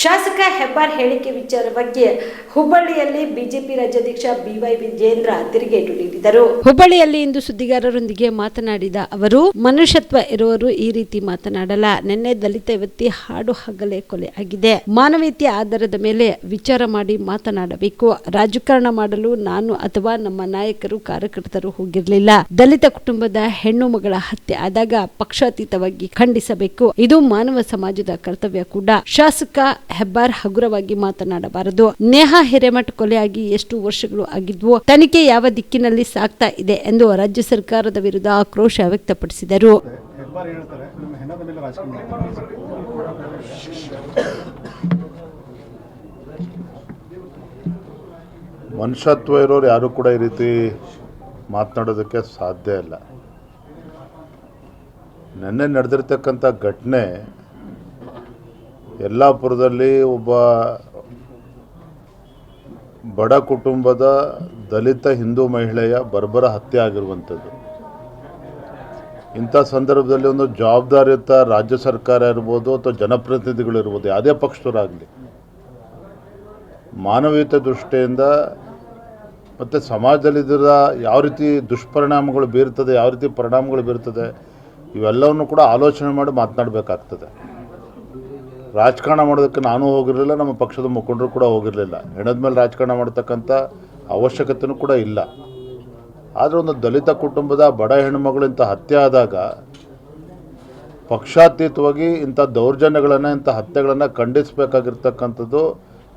ಶಾಸಕ ಹೆಬ್ಬಾರ್ ಹೇಳಿಕೆ ವಿಚಾರ ಬಗ್ಗೆ ಹುಬ್ಬಳ್ಳಿಯಲ್ಲಿ ಬಿಜೆಪಿ ರಾಜ್ಯಾಧ್ಯಕ್ಷ ಬಿವೈ ವಿಜೇಂದ್ರ ತಿರುಗೇಟು ನೀಡಿದರು. ಹುಬ್ಬಳ್ಳಿಯಲ್ಲಿ ಇಂದು ಸುದ್ದಿಗಾರರೊಂದಿಗೆ ಮಾತನಾಡಿದ ಅವರು, ಮನುಷ್ಯತ್ವ ಇರುವವರು ಈ ರೀತಿ ಮಾತನಾಡಲ್ಲ. ನಿನ್ನೆ ದಲಿತ ವ್ಯಕ್ತಿ ಹಾಡು ಹಗಲೇ ಕೊಲೆ ಆಗಿದೆ. ಮಾನವೀಯತೆ ಆಧಾರದ ಮೇಲೆ ವಿಚಾರ ಮಾಡಿ ಮಾತನಾಡಬೇಕು. ರಾಜಕಾರಣ ಮಾಡಲು ನಾನು ಅಥವಾ ನಮ್ಮ ನಾಯಕರು, ಕಾರ್ಯಕರ್ತರು ಹೋಗಿರಲಿಲ್ಲ. ದಲಿತ ಕುಟುಂಬದ ಹೆಣ್ಣು ಮಗಳ ಹತ್ಯೆ ಆದಾಗ ಪಕ್ಷಾತೀತವಾಗಿ ಖಂಡಿಸಬೇಕು. ಇದು ಮಾನವ ಸಮಾಜದ ಕರ್ತವ್ಯ ಕೂಡ. ಶಾಸಕ ಹೆಬ್ಬಾರ್ ಹಗುರವಾಗಿ ಮಾತನಾಡಬಾರದು. ನೇಹಾ ಹಿರೇಮಠ್ ಕೊಲೆಯಾಗಿ ಎಷ್ಟು ವರ್ಷಗಳು ಆಗಿದ್ವು ತನಿಖೆ ಯಾವ ದಿಕ್ಕಿನಲ್ಲಿ ಸಾಗ್ತಾ ಇದೆ ಎಂದು ರಾಜ್ಯ ಸರ್ಕಾರದ ವಿರುದ್ಧ ಆಕ್ರೋಶ ವ್ಯಕ್ತಪಡಿಸಿದರು. ಹೆಬ್ಬಾರ್ ಹೇಳ್ತಾರೆ ನಿಮ್ಮ ಹೆಣದ ರಾಜಕೀಯ ಮಾಡ್ತಾರೆ. ಮನುಷ್ಯತ್ವ ಇರೋರು ಯಾರು ಕೂಡ ಈ ರೀತಿ ಮಾತನಾಡೋದಕ್ಕೆ ಸಾಧ್ಯ ಇಲ್ಲ. ನಿನ್ನೆ ನಡೆದಿರ್ತಕ್ಕಂಥ ಘಟನೆ ಯಲ್ಲಾಪುರದಲ್ಲಿ ಒಬ್ಬ ಬಡ ಕುಟುಂಬದ ದಲಿತ ಹಿಂದೂ ಮಹಿಳೆಯ ಬರ್ಬರ ಹತ್ಯೆ ಆಗಿರುವಂಥದ್ದು. ಇಂಥ ಸಂದರ್ಭದಲ್ಲಿ ಒಂದು ಜವಾಬ್ದಾರಿಯುತ ರಾಜ್ಯ ಸರ್ಕಾರ ಇರ್ಬೋದು ಅಥವಾ ಜನಪ್ರತಿನಿಧಿಗಳು ಇರ್ಬೋದು, ಯಾವುದೇ ಪಕ್ಷದವರಾಗಲಿ, ಮಾನವೀಯತೆ ದೃಷ್ಟಿಯಿಂದ ಮತ್ತು ಸಮಾಜದಲ್ಲಿದ್ದ ಯಾವ ರೀತಿ ದುಷ್ಪರಿಣಾಮಗಳು ಬೀರ್ತದೆ ಯಾವ ರೀತಿ ಪರಿಣಾಮಗಳು ಬೀರ್ತದೆ ಇವೆಲ್ಲವನ್ನು ಕೂಡ ಆಲೋಚನೆ ಮಾಡಿ ಮಾತನಾಡಬೇಕಾಗ್ತದೆ. ರಾಜಕಾರಣ ಮಾಡೋದಕ್ಕೆ ನಾನು ಹೋಗಿರಲಿಲ್ಲ, ನಮ್ಮ ಪಕ್ಷದ ಮುಖಂಡರು ಕೂಡ ಹೋಗಿರಲಿಲ್ಲ. ಹೆಣದ ಮೇಲೆ ರಾಜಕಾರಣ ಮಾಡ್ತಕ್ಕಂಥ ಅವಶ್ಯಕತೆಯೂ ಕೂಡ ಇಲ್ಲ. ಆದರೆ ಒಂದು ದಲಿತ ಕುಟುಂಬದ ಬಡ ಹೆಣ್ಣುಮಗಳು ಇಂಥ ಹತ್ಯೆ ಆದಾಗ ಪಕ್ಷಾತೀತವಾಗಿ ಇಂಥ ದೌರ್ಜನ್ಯಗಳನ್ನು, ಇಂಥ ಹತ್ಯೆಗಳನ್ನು ಖಂಡಿಸಬೇಕಾಗಿರ್ತಕ್ಕಂಥದ್ದು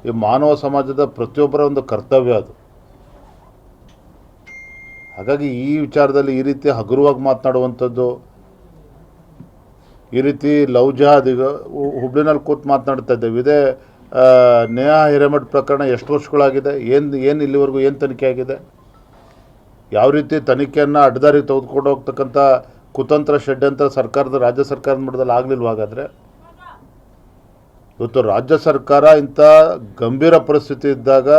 ಈ ಮಾನವ ಸಮಾಜದ ಪ್ರತಿಯೊಬ್ಬರ ಒಂದು ಕರ್ತವ್ಯ ಅದು. ಹಾಗಾಗಿ ಈ ವಿಚಾರದಲ್ಲಿ ಈ ರೀತಿ ಹಗುರವಾಗಿ ಮಾತನಾಡುವಂಥದ್ದು ಈ ರೀತಿ ಲವ್ ಜಹಾದ್ ಈಗ ಹುಬ್ಳಿನಲ್ಲಿ ಕೂತು ಮಾತನಾಡ್ತಾ ಇದ್ದೇವೆ. ಇದೇ ನೇಹಾ ಹಿರೇಮಠ್ ಪ್ರಕರಣ ಎಷ್ಟು ವರ್ಷಗಳಾಗಿದೆ? ಏನು ಏನು ಇಲ್ಲಿವರೆಗೂ ಏನು ತನಿಖೆ ಆಗಿದೆ? ಯಾವ ರೀತಿ ತನಿಖೆಯನ್ನು ಅಡ್ಡದಾರಿಗೆ ತೆಗೆದುಕೊಂಡು ಹೋಗ್ತಕ್ಕಂಥ ಕುತಂತ್ರ ಷಡ್ಯಂತ್ರ ಸರ್ಕಾರದ, ರಾಜ್ಯ ಸರ್ಕಾರದ ಮಟ್ಟದಲ್ಲಿ ಆಗಲಿಲ್ವ ಹಾಗಾದರೆ? ಇವತ್ತು ರಾಜ್ಯ ಸರ್ಕಾರ ಇಂಥ ಗಂಭೀರ ಪರಿಸ್ಥಿತಿ ಇದ್ದಾಗ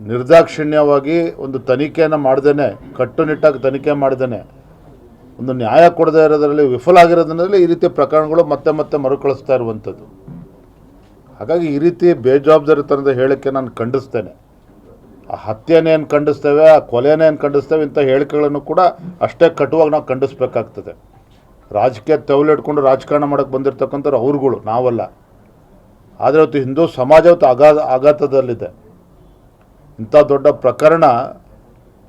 ನಿರ್ದಾಕ್ಷಿಣ್ಯವಾಗಿ ಒಂದು ತನಿಖೆಯನ್ನು ಮಾಡ್ದೇನೆ, ಕಟ್ಟುನಿಟ್ಟಾಗಿ ತನಿಖೆ ಮಾಡ್ದೇನೆ. ಒಂದು ನ್ಯಾಯ ಕೊಡದೇ ಇರೋದರಲ್ಲಿ, ವಿಫಲ ಆಗಿರೋದ್ರಲ್ಲಿ ಈ ರೀತಿ ಪ್ರಕರಣಗಳು ಮತ್ತೆ ಮತ್ತೆ ಮರುಕಳಿಸ್ತಾ ಇರುವಂಥದ್ದು. ಹಾಗಾಗಿ ಈ ರೀತಿ ಬೇಜವಾಬ್ದಾರಿತನದ ಹೇಳಿಕೆ ನಾನು ಖಂಡಿಸ್ತೇನೆ. ಆ ಹತ್ಯೆನೇನು ಖಂಡಿಸ್ತೇವೆ, ಆ ಕೊಲೆನೇನು ಖಂಡಿಸ್ತೇವೆ ಇಂಥ ಹೇಳಿಕೆಗಳನ್ನು ಕೂಡ ಅಷ್ಟೇ ಕಟುವಾಗಿ ನಾವು ಖಂಡಿಸ್ಬೇಕಾಗ್ತದೆ. ರಾಜಕೀಯ ತೆವಲಿಟ್ಕೊಂಡು ರಾಜಕಾರಣ ಮಾಡೋಕ್ಕೆ ಬಂದಿರತಕ್ಕಂಥವ್ರು ಅವ್ರುಗಳು, ನಾವಲ್ಲ. ಆದರೆ ಇವತ್ತು ಹಿಂದೂ ಸಮಾಜ ಇವತ್ತು ಆಘಾತ ಆಘಾತದಲ್ಲಿದೆ. ಇಂಥ ದೊಡ್ಡ ಪ್ರಕರಣ